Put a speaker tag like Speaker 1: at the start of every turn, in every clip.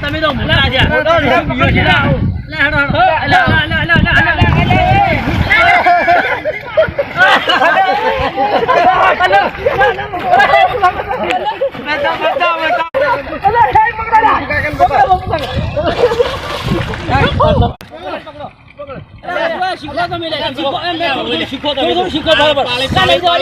Speaker 1: તમે તો મોટા છે. લે, હેડો, હેડો. લે, લે, લે, લે, લે, લે, લે. અરે, શીખો તમે લે, શીખો. એમ લે, થોડું થોડું શીખો તમે. થોડું થોડું શીખો બરાબર. ના, લઈ જાઓ,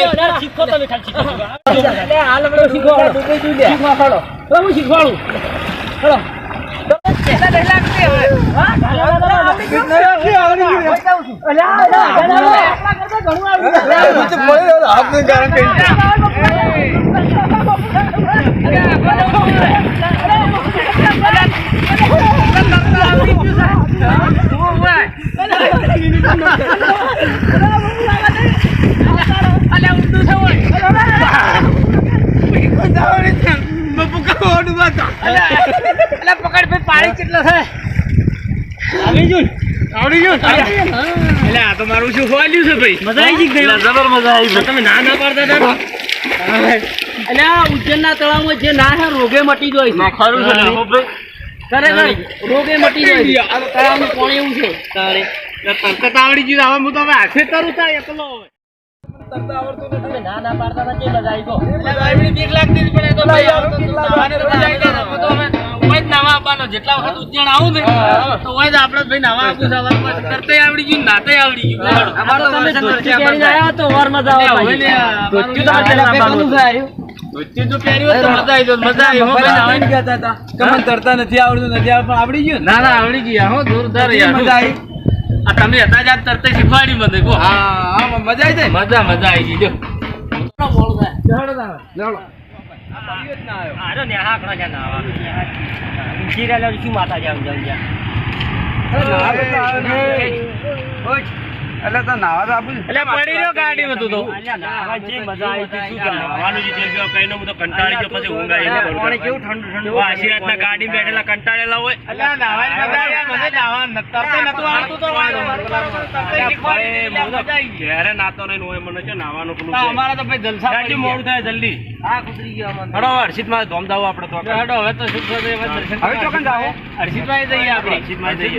Speaker 1: ગયું?
Speaker 2: એટલે આ તો મારું શું છે ભાઈ
Speaker 1: મજા આવી ગઈ
Speaker 2: જબર મજા આવી
Speaker 1: તમે ના ના પાડતા હતા એટલે આ ઉજ્જૈનના તળાવમાં જે ના છે રોગે મટી જાય છે
Speaker 2: ખરું છે
Speaker 1: ખરેખર રોગે મટી જાય તળાવનું પાણી એવું છે? તારે.
Speaker 2: તરત આવડી ગયું હવે હું તો હવે હાથે તરું થાય એકલો હવે.
Speaker 1: ના ના પાડતા હતા કે મજા આવી ગયો
Speaker 2: એટલે બીક લાગતી પણ એ તો ભાઈ આવતો તો નાવાને તો મજા આવી જાય ને. હવે ઓય જ નાવા આવવાનો. જેટલા વખત ઉજ્જૈન આવું ને તો ઓય જ આપણે ભાઈ નાવા આપવું છે. હવે આવડી ગયું ને આવડી ગયું
Speaker 1: આ તમે ધોતી પહેરીને આવ્યા તો વારમાં જ આવો
Speaker 2: એટલે હવે ને આ
Speaker 1: ધોતી તો આપણે લાવવાનું હતું.
Speaker 2: ધોતી જો પહેર્યું હોત તો મજા આવી જાત. મજા આવી હો ભાઈ નાવાની.
Speaker 3: તરતા નથી આવડતું નથી આવડી ગયું
Speaker 2: ના ના આવડી ગયા હો જોરદાર યાર
Speaker 3: મજા આવી
Speaker 2: આ તમે હતા જ તરત શીખવાડી મને કો
Speaker 3: હા હા મજા આવી જાય
Speaker 2: મજા મજા આવી ગઈ જો.
Speaker 1: માથા જાવ જાવ જા.
Speaker 3: એટલે તો નાવા તો આપું
Speaker 2: એટલે પડી રહ્યો ગાડીમાં તું તો.
Speaker 1: નાવા જે મજા આવી હતી શું
Speaker 2: નાવાનું જે થઈ ગયો કઈ હું તો કંટાળી ગયો પછી ઊંઘ આવી ગઈ.
Speaker 1: કેવું ઠંડુ ઠંડુ?
Speaker 2: ઓ આશીર્વાદના ગાડી બેઠેલા કંટાળેલા હોય. અલ્યા નાવાની મજા આવી મને નાવા તરતે નતું આવડતું તો હું તો ઘેરે નાતો નહીં હોય મને છે નાવાનું પેલું અમારા તો ભાઈ જલસા ગાડી મોડું થાય જલ્દી.
Speaker 1: આ કૂતરી ગયો
Speaker 2: હડો હર્ષિતમાં ધોમ દાવો આપણે તો હડો હવે તો શું દર્શન
Speaker 3: હવે ચોકન જાઓ.
Speaker 2: હર્ષિતમાં જઈએ આપણે. હર્ષિતમાં જઈએ.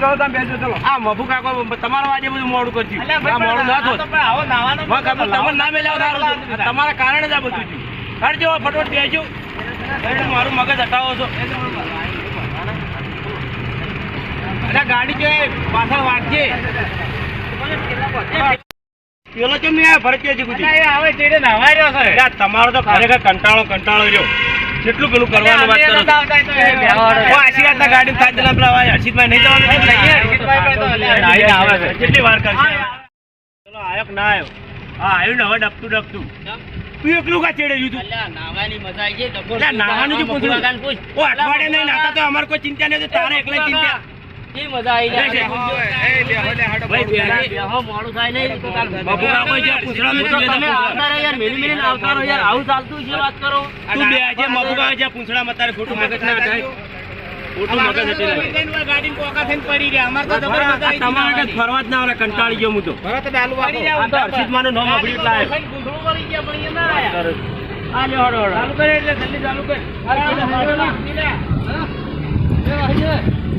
Speaker 3: ચલો તમે બેસો ચલો.
Speaker 2: આ મફુ કાકો તમારા વાજે બધું મોડું કર્યું. મોડું ના થોત તમને ના. આ તમારા કારણે જ આ બધું થયું. કાઢજો ફટોફટ બેસજો મારું મગજ હટાવો છો. અરે ગાડી જો પાછળ વાગજે. પેલો કેમ નહીં આવ્યો? આવે છે તમારો તો ખરેખર કંટાળો કંટાળો રહ્યો. કેટલું પેલું કરવાનું વાત કરો આશીર્વાદ ના ગાડી પેલા હર્ષિતભાઈ નહીં જવાનું? કેટલી વાર કરશે? ચલો આયો ના આવ્યો હા આવ્યું ને હવે ડબતું ડપતું. તું એકલું કા ચેડે તું?
Speaker 1: નાવાની મજા આવી
Speaker 2: જાય નાવાનું જો પૂછ્યું.
Speaker 1: પૂછ.
Speaker 2: ઓ અઠવાડિયે નહીં નાતા તો અમારે કોઈ ચિંતા નહીં. તારે એકલા ચિંતા.
Speaker 1: કેવી મજા આવી. જાય?
Speaker 2: ભાઈ,
Speaker 1: બેહો, મોડું થાય નહીં. તો કાલ
Speaker 2: બાપુ કાકો જ્યાં પૂંછડાનું
Speaker 1: તો
Speaker 2: હતું
Speaker 1: તમે આવતા રહો યાર મેલી મેલીને આવતા રહો યાર આવું ચાલતું છે વાત કરો.
Speaker 2: તું બે આજે તારે ખોટું મગજ ના થાય. ખોટું મગજ હતી આ તમારા આગળ ફરવા જ ના આવે કંટાળી ગયો હું તો. હર્ષિત માનું નામ અભડ્યું એટલે.
Speaker 1: આ